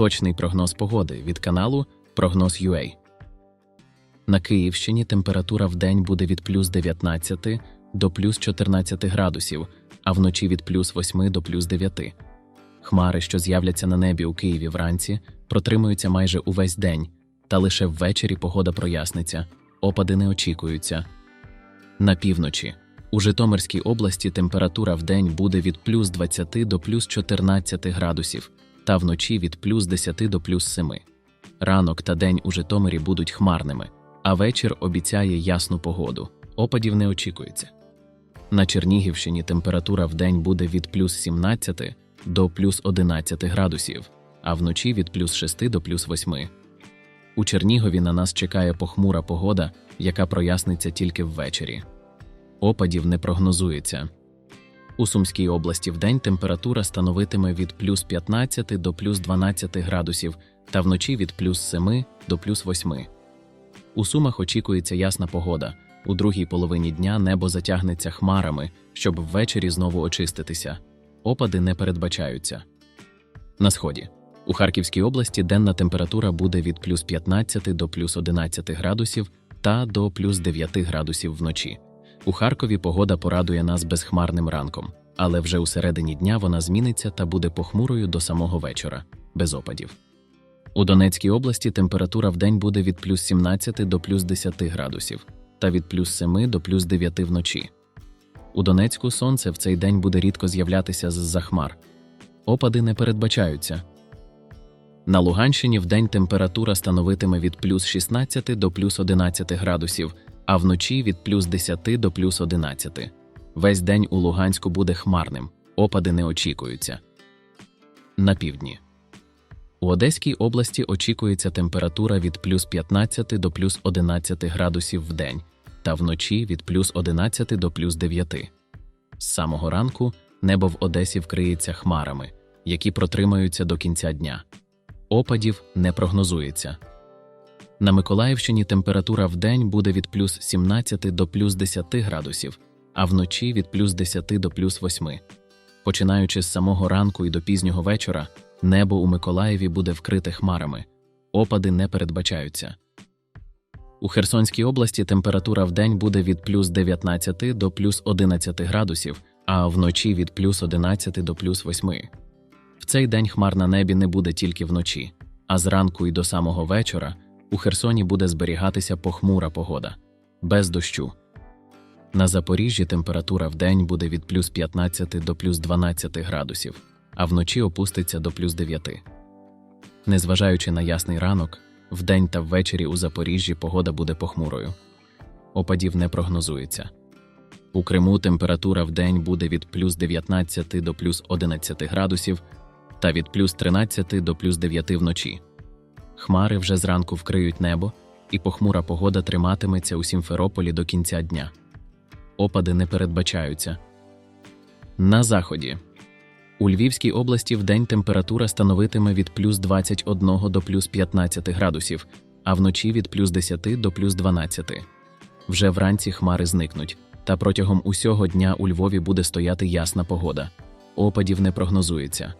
Точний прогноз погоди від каналу Прогноз UA. На Київщині температура в день буде від плюс 19 до плюс 14 градусів, а вночі від плюс 8 до плюс 9. Хмари, що з'являться на небі у Києві вранці, протримуються майже увесь день, та лише ввечері погода проясниться, опади не очікуються. На півночі. У Житомирській області температура в день буде від плюс 20 до плюс 14 градусів, та вночі від плюс 10 до плюс 7. Ранок та день у Житомирі будуть хмарними, а вечір обіцяє ясну погоду. Опадів не очікується. На Чернігівщині температура в день буде від плюс 17 до плюс 11 градусів, а вночі від плюс 6 до плюс 8. У Чернігові на нас чекає похмура погода, яка проясниться тільки ввечері. Опадів не прогнозується. У Сумській області вдень температура становитиме від плюс 15 до плюс 12 градусів та вночі від плюс 7 до плюс 8. У Сумах очікується ясна погода. У другій половині дня небо затягнеться хмарами, щоб ввечері знову очиститися. Опади не передбачаються. На сході. У Харківській області денна температура буде від плюс 15 до плюс 11 градусів та до плюс 9 градусів вночі. У Харкові погода порадує нас безхмарним ранком, але вже у середині дня вона зміниться та буде похмурою до самого вечора, без опадів. У Донецькій області температура в день буде від плюс 17 до плюс 10 градусів та від плюс 7 до плюс 9 вночі. У Донецьку сонце в цей день буде рідко з'являтися з-за хмар. Опади не передбачаються. На Луганщині вдень температура становитиме від плюс 16 до плюс 11 градусів, а вночі від плюс 10 до плюс 11. Весь день у Луганську буде хмарним, опади не очікуються. На півдні. У Одеській області очікується температура від плюс 15 до плюс 11 градусів в день та вночі від плюс 11 до плюс 9. З самого ранку небо в Одесі вкриється хмарами, які протримаються до кінця дня. Опадів не прогнозується. На Миколаївщині температура в день буде від плюс 17 до плюс 10 градусів, а вночі від плюс 10 до плюс 8. Починаючи з самого ранку і до пізнього вечора, небо у Миколаєві буде вкрите хмарами, опади не передбачаються. У Херсонській області температура в день буде від плюс 19 до плюс 11 градусів, а вночі від плюс 11 до плюс 8. В цей день хмар на небі не буде тільки вночі, а зранку і до самого вечора у Херсоні буде зберігатися похмура погода, без дощу. На Запоріжжі температура в день буде від плюс 15 до плюс 12 градусів, а вночі опуститься до плюс 9. Незважаючи на ясний ранок, вдень та ввечері у Запоріжжі погода буде похмурою. Опадів не прогнозується. У Криму температура в день буде від плюс 19 до плюс 11 градусів та від плюс 13 до плюс 9 вночі. Хмари вже зранку вкриють небо, і похмура погода триматиметься у Сімферополі до кінця дня. Опади не передбачаються. На заході. У Львівській області вдень температура становитиме від плюс 21 до плюс 15 градусів, а вночі від плюс 10 до плюс 12. Вже вранці хмари зникнуть, та протягом усього дня у Львові буде стояти ясна погода. Опадів не прогнозується.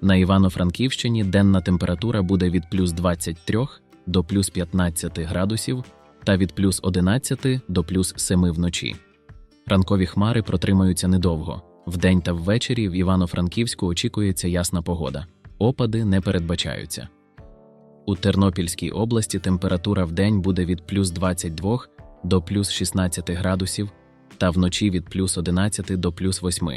На Івано-Франківщині денна температура буде від плюс 23 до плюс 15 градусів та від плюс 11 до плюс 7 вночі. Ранкові хмари протримаються недовго. Вдень та ввечері в Івано-Франківську очікується ясна погода. Опади не передбачаються. У Тернопільській області температура вдень буде від плюс 22 до плюс 16 градусів та вночі від плюс 11 до плюс 8.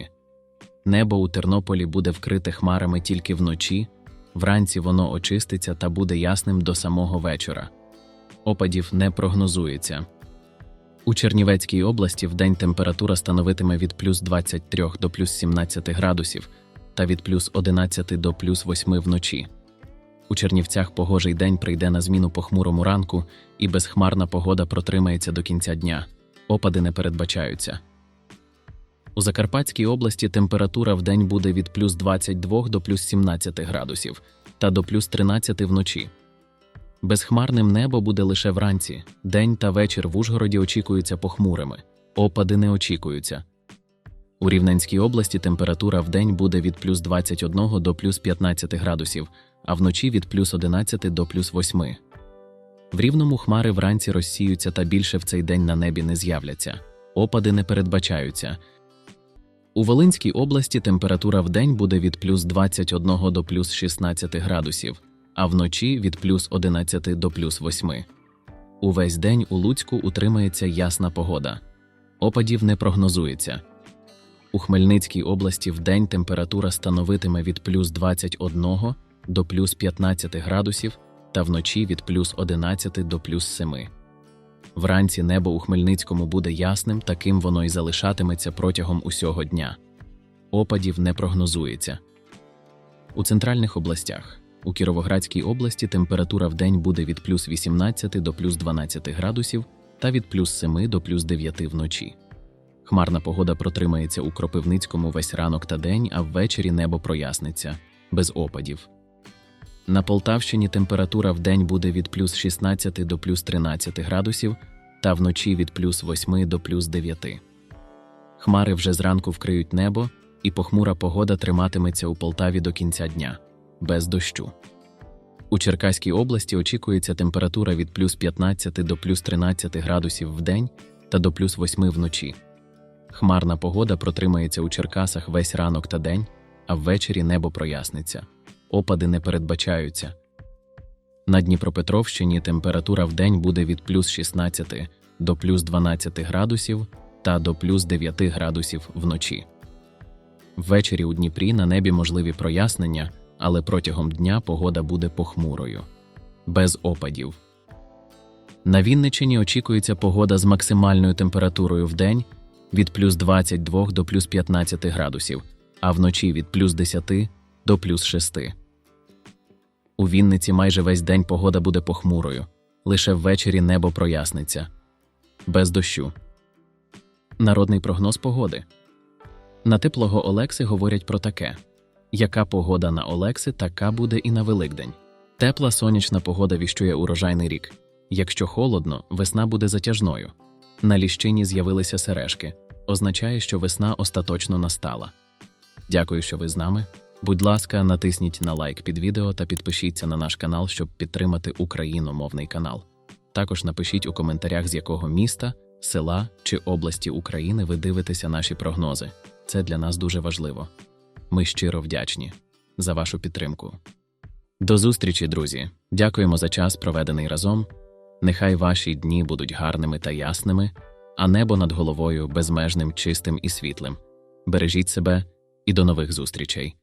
Небо у Тернополі буде вкрите хмарами тільки вночі, вранці воно очиститься та буде ясним до самого вечора. Опадів не прогнозується. У Чернівецькій області вдень температура становитиме від плюс 23 до плюс 17 градусів та від плюс 11 до плюс 8 вночі. У Чернівцях погожий день прийде на зміну похмурому ранку, і безхмарна погода протримається до кінця дня. Опади не передбачаються. У Закарпатській області температура в день буде від плюс 22 до плюс 17 градусів та до плюс 13 вночі. Безхмарним небо буде лише вранці, день та вечір в Ужгороді очікуються похмурими, опади не очікуються. У Рівненській області температура в день буде від плюс 21 до плюс 15 градусів, а вночі від плюс 11 до плюс 8. В рівному хмари вранці розсіються та більше в цей день на небі не з'являться. Опади не передбачаються. У Волинській області температура в день буде від плюс 21 до плюс 16 градусів, а вночі від плюс 11 до плюс 8. Увесь день у Луцьку утримається ясна погода. Опадів не прогнозується. У Хмельницькій області вдень температура становитиме від плюс 21 до плюс 15 градусів та вночі від плюс 11 до плюс 7. Вранці небо у Хмельницькому буде ясним, таким воно й залишатиметься протягом усього дня. Опадів не прогнозується. У центральних областях у Кіровоградській області температура в день буде від плюс 18 до плюс 12 градусів та від плюс 7 до плюс 9 вночі. Хмарна погода протримається у Кропивницькому весь ранок та день, а ввечері небо проясниться без опадів. На Полтавщині температура в день буде від плюс 16 до плюс 13 градусів та вночі від плюс 8 до плюс 9. Хмари вже зранку вкриють небо, і похмура погода триматиметься у Полтаві до кінця дня без дощу. У Черкаській області очікується температура від плюс 15 до плюс 13 градусів в день та до плюс 8 вночі. Хмарна погода протримається у Черкасах весь ранок та день, а ввечері небо проясниться. Опади не передбачаються. На Дніпропетровщині температура в день буде від плюс 16 до плюс 12 градусів та до плюс 9 градусів вночі. Ввечері у Дніпрі на небі можливі прояснення, але протягом дня погода буде похмурою, без опадів. На Вінничині очікується погода з максимальною температурою в день від плюс 22 до плюс 15 градусів, а вночі від плюс 10 до плюс 6. У Вінниці майже весь день погода буде похмурою, лише ввечері небо проясниться. Без дощу. Народний прогноз погоди. На теплого Олекси говорять про таке: яка погода на Олекси, така буде і на Великдень. Тепла сонячна погода віщує урожайний рік. Якщо холодно, весна буде затяжною. На ліщині з'явилися сережки. Означає, що весна остаточно настала. Дякую, що ви з нами. Будь ласка, натисніть на лайк під відео та підпишіться на наш канал, щоб підтримати україномовний канал. Також напишіть у коментарях, з якого міста, села чи області України ви дивитеся наші прогнози. Це для нас дуже важливо. Ми щиро вдячні за вашу підтримку. До зустрічі, друзі! Дякуємо за час, проведений разом. Нехай ваші дні будуть гарними та ясними, а небо над головою безмежним, чистим і світлим. Бережіть себе і до нових зустрічей.